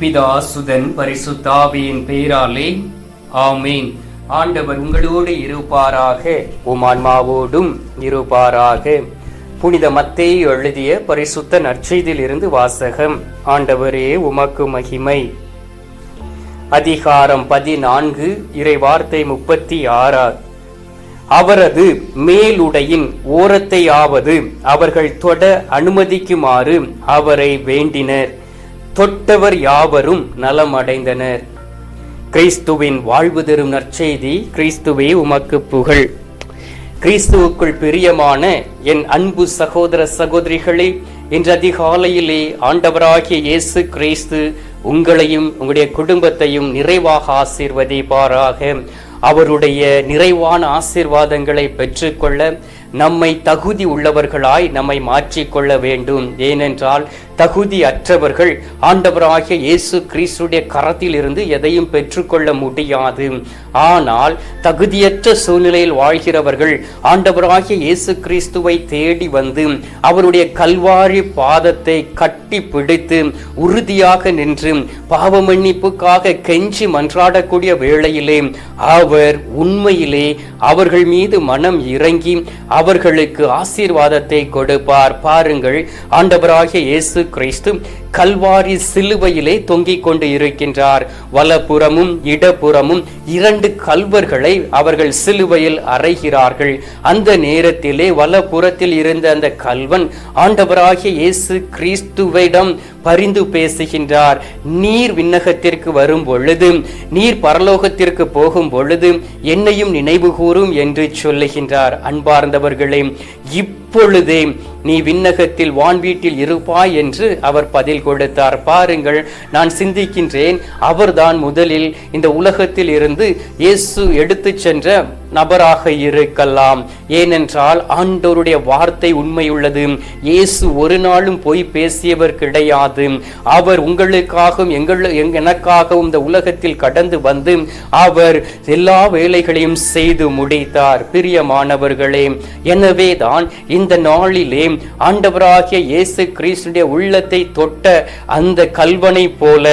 பிதா சுதன் பரிசுத்தாவியின் பெயராலே ஆமீன். ஆண்டவர் உங்களோடு இருப்பாராக உமான்மாவோடும் இருப்பாராக. புனித மத்தே எழுதிய பரிசுத்த நற்செய்தியிலிருந்து வாசகம் ஆண்டவரே உமக்கு மகிமை. அதிகாரம் பதினான்கு இறைவார்த்தை முப்பத்தி ஆறார் அவரது மேலுடையின் ஓரத்தையாவது அவர்கள் தொட அனுமதிக்குமாறு அவரை வேண்டினர். தொட்டவர் யாவரும் நலமடைந்தனர். கிறிஸ்துவின் வாழ்வு தரும் நற்செய்தி கிறிஸ்துவே உமக்கு புகழ். கிறிஸ்துவுக்குள் பிரியமான என் அன்பு சகோதர சகோதரிகளே இன்று அதிகாலையிலே ஆண்டவராகிய இயேசு கிறிஸ்து உங்களையும் உங்களுடைய குடும்பத்தையும் நிறைவாக ஆசீர்வதிப்பாராக. அவருடைய நிறைவான ஆசீர்வாதங்களை பெற்றுக்கொள்ள நம்மை தகுதி உள்ளவர்களாய் நம்மை மாற்றிக்கொள்ள வேண்டும். ஏனென்றால் தகுதி அற்றவர்கள் ஆண்டவராகிய இயேசு கிறிஸ்துடைய கரத்திலிருந்து எதையும் பெற்றுக்கொள்ள முடியாது. ஆனால் தகுதியற்ற சூழ்நிலையில் வாழ்கிறவர்கள் ஆண்டவராகிய இயேசு கிறிஸ்துவை தேடி வந்து அவருடைய கல்வாரி பாதத்தை கட்டி பிடித்து உறுதியாக நின்று பாவ மன்னிப்புக்காக கெஞ்சி மன்றாடக்கூடிய வேளையிலே அவர் உண்மையிலே அவர்கள் மீது மனம் இறங்கி அவர்களுக்கு ஆசீர்வாதத்தை கொடுப்பார். பாருங்கள் ஆண்டவராகிய இயேசு கிறிஸ்து கல்வாரி சிலுவையிலே தொங்கிக் கொண்டு இருக்கின்றார். வலப்புறமும் இடப்புறமும் இரண்டு கல்வர்களை அவர்கள் சிலுவையில் அறைகிறார்கள். அந்த நேரத்திலே வலப்புறத்தில் இருந்த அந்த கல்வன் ஆண்டவராகிய இயேசு கிறிஸ்துவிடம் பரிந்து பேசுகின்றார். நீர் விண்ணகத்திற்கு வரும் பொழுது நீர் பரலோகத்திற்கு போகும் பொழுது என்னையும் நினைவு கூறும் என்று சொல்லுகின்றார். அன்பார்ந்தவர்களே இப்பொழுதே நீ விண்ணகத்தில் வான் வீட்டில் இருப்பாய் என்று அவர் பதில் கொடுத்தார். பாருங்கள் நான் சிந்திக்கின்றேன் அவர்தான் முதலில் இந்த உலகத்தில் இருந்து இயேசு எடுத்துச் சென்ற நபராக இருக்கலாம். ஏனென்றால் ஆண்டோருடைய வார்த்தை உண்மையுள்ளது. இயேசு ஒரு நாளும் போய் பேசியவர் கிடையாது. அவர் உங்களுக்காகவும் எங்கள் எனக்காகவும் இந்த உலகத்தில் கடந்து வந்து அவர் எல்லா வேலைகளையும் செய்து முடித்தார். பிரியமானவர்களே எனவே தான் இந்த நாளிலே ஆண்டவராகிய இயேசு கிறிஸ்துடைய உள்ளத்தை தொட்ட அந்த கல்வனை போல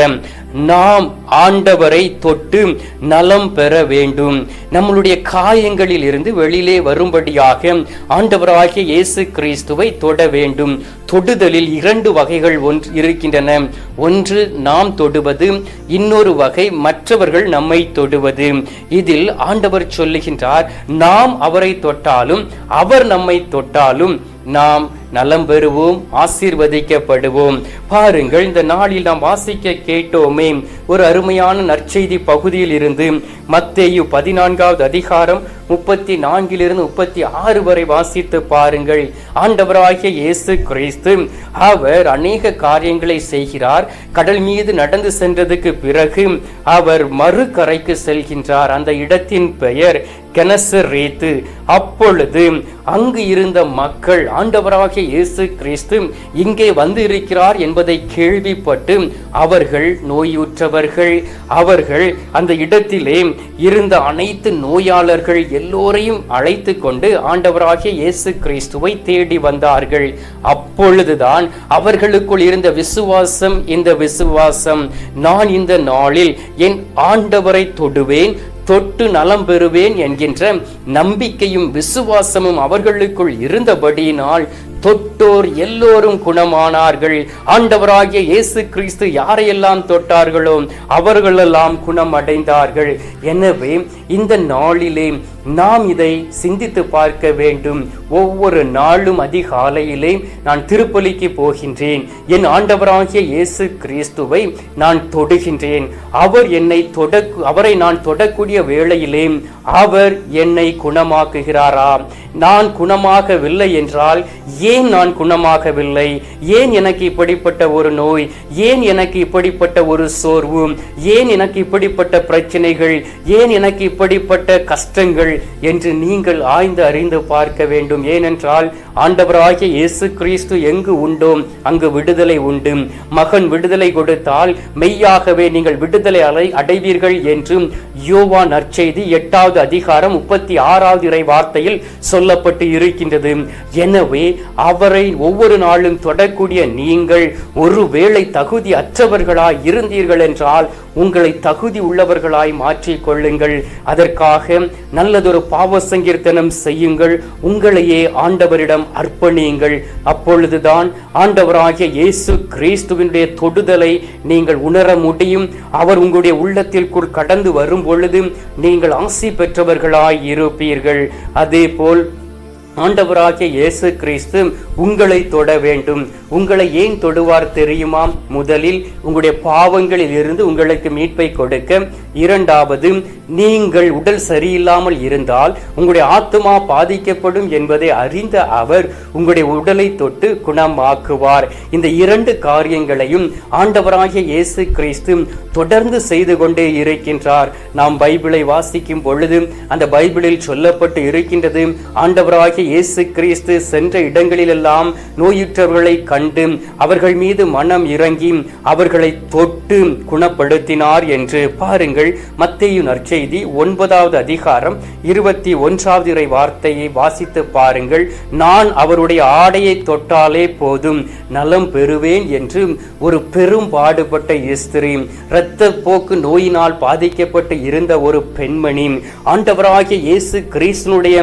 நாம் ஆண்டவரை தொட்டு நலம் பெற வேண்டும். நம்மளுடைய காயங்களில் இருந்து வெளியிலே வரும்படியாக ஆண்டவராகிய இயேசு கிறிஸ்துவை தொட வேண்டும். தொடுதலில் இரண்டு வகைகள் ஒன்று இருக்கின்றன. ஒன்று நாம் தொடுவது. இன்னொரு வகை மற்றவர்கள் நம்மை தொடுவது. இதில் ஆண்டவர் சொல்லுகின்றார் நாம் அவரை தொட்டாலும் அவர் நம்மை தொட்டாலும் நாம் நலம் பெறுவோம் ஆசீர்வதிக்கப்படுவோம். பாருங்கள் இந்த நாளில் நாம் வாசிக்க கேட்டோமே ஒரு அருமையான நற்செய்தி பகுதியில் இருந்து மத்தேயு பதினான்காவது அதிகாரம் முப்பத்தி நான்கிலிருந்து முப்பத்தி ஆறு வரை வாசித்து பாருங்கள். ஆண்டவராகிய இயேசு கிறிஸ்து அவர் அநேக காரியங்களை செய்கிறார். கடல் மீது நடந்து சென்றதுக்கு பிறகு அவர் மறு கரைக்கு செல்கின்றார். அந்த இடத்தின் பெயர் கெனசரேத்து. அப்பொழுது அங்கு இருந்த மக்கள் ஆண்டவராகிய இயேசு கிறிஸ்து இங்கே வந்து இருக்கிறார் என்பதை கேள்விப்பட்டு அவர்கள் நோயுற்றவர்கள். அவர்கள் அந்த இடத்திலே இருந்த அனைத்து நோயாளர்கள் எல்லோரையும் அழைத்து கொண்டு ஆண்டவராகிய இயேசு கிறிஸ்துவை தேடி வந்தார்கள். அப்பொழுதுதான் அவர்களுக்குள் இருந்த விசுவாசம் இந்த விசுவாசம் நான் இந்த நாளில் என் ஆண்டவரை தொடுவேன் தொட்டு நலம் பெறுவேன் என்கின்ற நம்பிக்கையும் விசுவாசமும் அவர்களுக்குள் இருந்தபடியினால் தொட்டோர் எல்லோரும் குணமானார்கள். ஆண்டவராகிய இயேசு கிறிஸ்து யாரையெல்லாம் தொட்டார்களோ அவர்களெல்லாம் குணம் அடைந்தார்கள் எனவே இந்த நாளிலே நாம் இதை சிந்தித்து பார்க்க வேண்டும். ஒவ்வொரு நாளும் அதிகாலையிலே நான் திருப்பலிக்கு போகின்றேன். என் ஆண்டவராகிய இயேசு கிறிஸ்துவை நான் தொடுகின்றேன். அவர் என்னை தொட அவரை நான் தொடக்கூடிய வேளையிலே அவர் என்னை குணமாக்குகிறாரா? நான் குணமாகவில்லை என்றால் ஏன் நான் குணமாகவில்லை? ஏன் எனக்கு இப்படிப்பட்ட ஒரு நோய்? ஏன் எனக்கு இப்படிப்பட்ட ஒரு சோர்வு? ஏன் எனக்கு இப்படிப்பட்ட பிரச்சனைகள்? ஏன் எனக்கு இப்படிப்பட்ட கஷ்டங்கள்? என்று நீங்கள் ஆய்ந்து அறிந்து பார்க்க வேண்டும். ஏனென்றால் ஆண்டவராகிய இயேசு கிறிஸ்து எங்கு உண்டோ அங்கு விடுதலை உண்டு. மகன் விடுதலை கொடுத்தால் மெய்யாகவே நீங்கள் விடுதலை அலை அடைவீர்கள் என்றும் யோவா நற்செய்தி எட்டாவது அதிகாரம் முப்பத்தி ஆறாவது இறை வார்த்தையில் சொல்லப்பட்டு இருக்கின்றது. எனவே அவரை ஒவ்வொரு நாளும் தொடக்கூடிய நீங்கள் ஒருவேளை தகுதி அற்றவர்களாய் இருந்தீர்கள் என்றால் உங்களை தகுதி உள்ளவர்களாய் மாற்றிக் கொள்ளுங்கள். அதற்காக நல்லதொரு பாவ சங்கீர்த்தனம் செய்யுங்கள். உங்களையே ஆண்டவரிடம் அர்ப்பணியுங்கள். அப்பொழுதுதான் ஆண்டவராகிய இயேசு கிறிஸ்துவினுடைய தொடுதலை நீங்கள் உணர முடியும். அவர் உங்களுடைய உள்ளத்திற்குள் கடந்து வரும் பொழுது நீங்கள் ஆசி பெற்றவர்களாய் இருப்பீர்கள். அதே போல் ஆண்டவராகிய இயேசு கிறிஸ்து உங்களை தொட வேண்டும். உங்களை ஏன் தொடுவார் தெரியுமா முதலில் உங்களுடைய பாவங்களில் இருந்து உங்களுக்கு மீட்பை கொடுக்க. இரண்டாவது நீங்கள் உடல் சரியில்லாமல் இருந்தால் உங்களுடைய ஆத்மா பாதிக்கப்படும் என்பதை அறிந்த அவர் உங்களுடைய உடலை தொட்டு குணமாக்குவார். இந்த இரண்டு காரியங்களையும் ஆண்டவராகிய இயேசு கிறிஸ்து தொடர்ந்து செய்து கொண்டே இருக்கின்றார். நாம் பைபிளை வாசிக்கும் பொழுது அந்த பைபிளில் சொல்லப்பட்டு இருக்கின்றது ஆண்டவராகிய இயேசு கிறிஸ்து சென்ற இடங்களிலெல்லாம் நோயுற்றவர்களை கண்டு அவர்கள் மீது மனம் இறங்கி அவர்களை தொட்டு குணப்படுத்தினார் என்று பாருங்கள். மத்தேயு நற்செய்தி ஒன்பதாவது அதிகாரம் இருபத்தி ஒன்றாவது இறை வார்த்தையை வாசித்து பாருங்கள். நான் அவருடைய ஆடையை தொட்டாலே போதும் நலம் பெறுவேன் என்று ஒரு பெரும் பாடுபட்ட இஸ்திரி இரத்த போக்கு நோயினால் பாதிக்கப்பட்டு இருந்த ஒரு பெண்மணி ஆண்டவராகிய இயேசு கிறிஸ்தனுடைய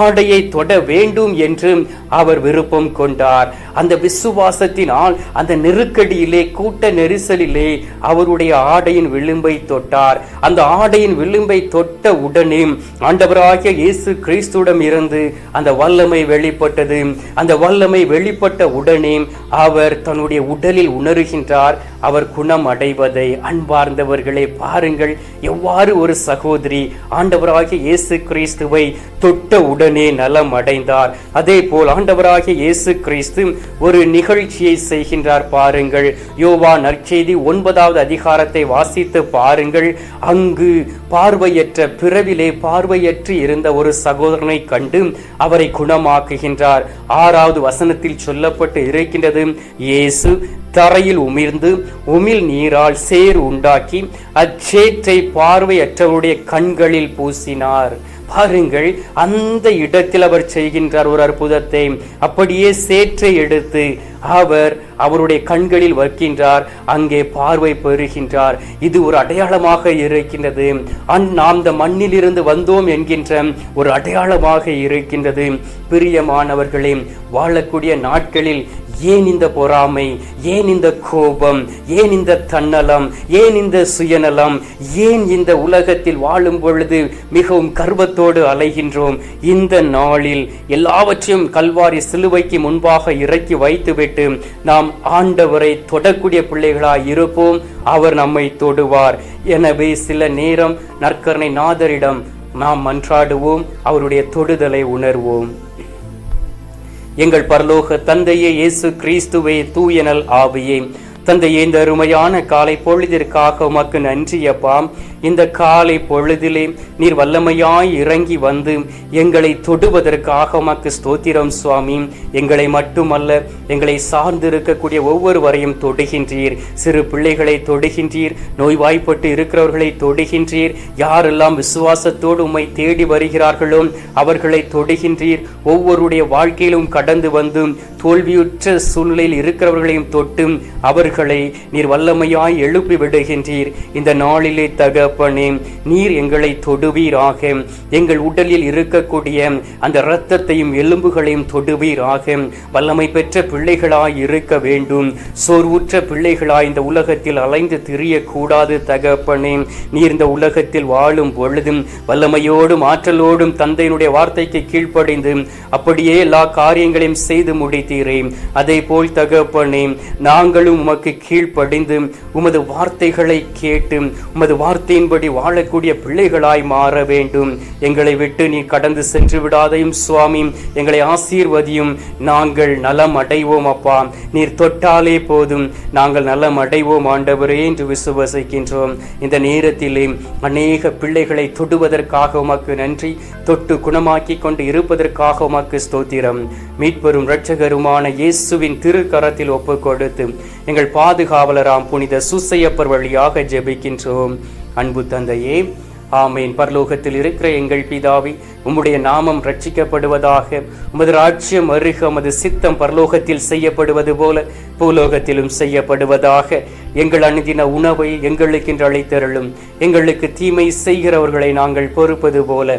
ஆடையை தொட வேண்டும் என்று அவர் விருப்பம் கொண்டார். அந்த விசுவாசத்தினால் அந்த நெருக்கடியிலே கூட்ட நெரிசலிலே அவருடைய ஆடையின் விளிம்பை தொட்டார். அந்த ஆடையின் விளிம்பை தொட்ட உடனே ஆண்டவராகிய இயேசு கிறிஸ்துடம் இருந்து அந்த வல்லமை வெளிப்பட்டது. அந்த வல்லமை வெளிப்பட்ட உடனே அவர் தன்னுடைய உடலில் உணர்கின்றார் அவர் குணம் அடைவதை அன்பார்ந்தவர்களே பாருங்கள் எவ்வாறு ஒரு சகோதரி ஆண்டவராகிய இயேசு கிறிஸ்துவை தொட்ட உடனே நலம் அடை அடைந்தார். அதே போல் ஆண்டவராகிய இயேசு கிறிஸ்து ஒரு நிகழ்ச்சியை செய்கின்றார் பாருங்கள். யோவா நற்செய்தி ஒன்பதாவது அதிகாரத்தை வாசித்து பாருங்கள். அங்கு பார்வையற்ற பிறவிலே பார்வையற்று இருந்த ஒரு சகோதரனை கண்டு அவரை குணமாக்குகின்றார். ஆறாவது வசனத்தில் சொல்லப்பட்டு இருக்கின்றது இயேசு தரையில் உமிழ்ந்து உமிழ் நீரால் சேர் உண்டாக்கி அச்சேற்றை பார்வையற்றவருடைய கண்களில் பூசினார். பாருங்கள் அந்த இடத்தில் அவர் செய்கின்றார் ஒரு அற்புதத்தை. அப்படியே சேற்றை எடுத்து அவர் அவருடைய கண்களில் வைக்கின்றார் அங்கே பார்வை பெறுகின்றார். இது ஒரு அடையாளமாக இருக்கின்றது. அந் நாம் இந்த மண்ணிலிருந்து வந்தோம் என்கின்ற ஒரு அடையாளமாக இருக்கின்றது. பிரியமானவர்களே வாழக்கூடிய நாட்களில் ஏன் இந்த பொறாமை? ஏன் இந்த கோபம்? ஏன் இந்த தன்னலம்? ஏன் இந்த சுயநலம்? ஏன் இந்த உலகத்தில் வாழும் பொழுது மிகவும் கர்வத்தோடு அலைகின்றோம்? இந்த நாளில் எல்லாவற்றையும் கல்வாரி சிலுவைக்கு முன்பாக இறக்கி வைத்துவிட்டு நாம் ஆண்டவரை தொடக்கூடிய பிள்ளைகளாய் இருப்போம். அவர் நம்மை தொடுவார். எனவே சில நேரம் நற்கரணை நாதரிடம் நாம் மன்றாடுவோம். அவருடைய தொடுதலை உணர்வோம். எங்கள் பரலோக தந்தையே இயேசு கிறிஸ்துவே தூயனல் ஆவியே. தந்தையே இந்த அருமையான காலை பொழுதிற்காக உமக்கு நன்றி இந்த காலை பொழுதிலே நீர் வல்லமையாய் இறங்கி வந்து எங்களை தொடுவதற்காக உமக்கு ஸ்தோத்திரம் சுவாமி. எங்களை மட்டுமல்ல எங்களை சார்ந்திருக்கக்கூடிய ஒவ்வொருவரையும் தொடுகின்றீர். சிறு பிள்ளைகளை தொடுகின்றீர் நோய்வாய்ப்பட்டு இருக்கிறவர்களை தொடுகின்றீர். யாரெல்லாம் விசுவாசத்தோடு உம்மை தேடி வருகிறார்களோ அவர்களை தொடுகின்றீர். ஒவ்வொருடைய வாழ்க்கையிலும் கடந்து வந்து தோல்வியுற்ற சூழ்நிலையில் இருக்கிறவர்களையும் தொட்டு அவர்களை நீர் வல்லமையாய் எழுப்பி விடுகின்றீர். இந்த நாளிலே தகப்பனே நீர் எங்களை தொடுவீராக. எங்கள் உடலில் இருக்கக்கூடிய அந்த இரத்தத்தையும் எலும்புகளையும் தொடுவீராக. வல்லமை பெற்ற பிள்ளைகளாய் இருக்க வேண்டும். சோர்வுற்ற பிள்ளைகளாய் இந்த உலகத்தில் அலைந்து திரியக்கூடாது தகப்பனே. நீர் இந்த உலகத்தில் வாழும் பொழுதும் வல்லமையோடும் ஆற்றலோடும் தந்தையினுடைய வார்த்தைக்கு கீழ்ப்படைந்து அப்படியே எல்லா காரியங்களையும் செய்து முடித்தீரே. அதே போல் தகப்பனே நாங்களும் உமக்கு கீழ்ப்படைந்து உமது வார்த்தைகளை கேட்டு உமது வார்த்தையின் வார்த்தையின்படி வாழக்கூடிய பிள்ளைகளாய் மாற வேண்டும். எங்களை விட்டு நீ கடந்து சென்று விடாதையும் சுவாமி. எங்களை ஆசீர்வதியும். நாங்கள் நலம் அடைவோம் அப்பா. நீர் தொட்டாலே போதும். நாங்கள் நலம் அடைவோம் ஆண்டவரே என்று விசுவசிக்கின்றோம். இந்த நேரத்திலே அநேக பிள்ளைகளை தொடுவதற்காக உமக்கு நன்றி. தொட்டு குணமாக்கி கொண்டு இருப்பதற்காக உமக்கு ஸ்தோத்திரம். மீட்பெரும் இரட்சகருமான இயேசுவின் திருக்கரத்தில் ஒப்பு கொடுத்து எங்கள் பாதுகாவலராம் புனித சுசையப்பர் வழியாக ஜெபிக்கின்றோம். அன்பு தந்தையே ஆமேன். பரலோகத்தில் இருக்கிற எங்கள் பிதாவி உம்முடைய நாமம் ரட்சிக்கப்படுவதாக உமது ராஜ்யம் அருக உமது சித்தம் பரலோகத்தில் செய்யப்படுவது போல பூலோகத்திலும் செய்யப்படுவதாக எங்கள் அணுதின உணவை எங்களுக்கென்று அழைத்தருளும் எங்களுக்கு தீமை செய்கிறவர்களை நாங்கள் பொறுப்பது போல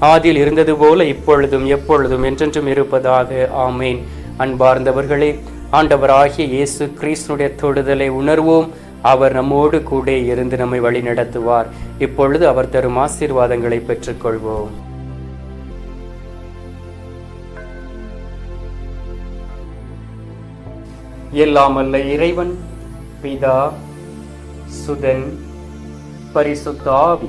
ஆதியில் இருந்தது போல இப்பொழுதும் எப்பொழுதும் என்றென்றும் இருப்பதாக. ஆமேன். அன்பார்ந்தவர்களே ஆண்டவராகிய இயேசு கிறிஸ்துடைய தொடுதலை உணர்வோம். அவர் நம்மோடு கூட இருந்து நம்மை வழி நடத்துவார். இப்பொழுது அவர் தரும் ஆசீர்வாதங்களை பெற்றுக்கொள்வோம். எல்லாம் அல்ல இறைவன் பிதா சுதன் பரிசுத்தாவி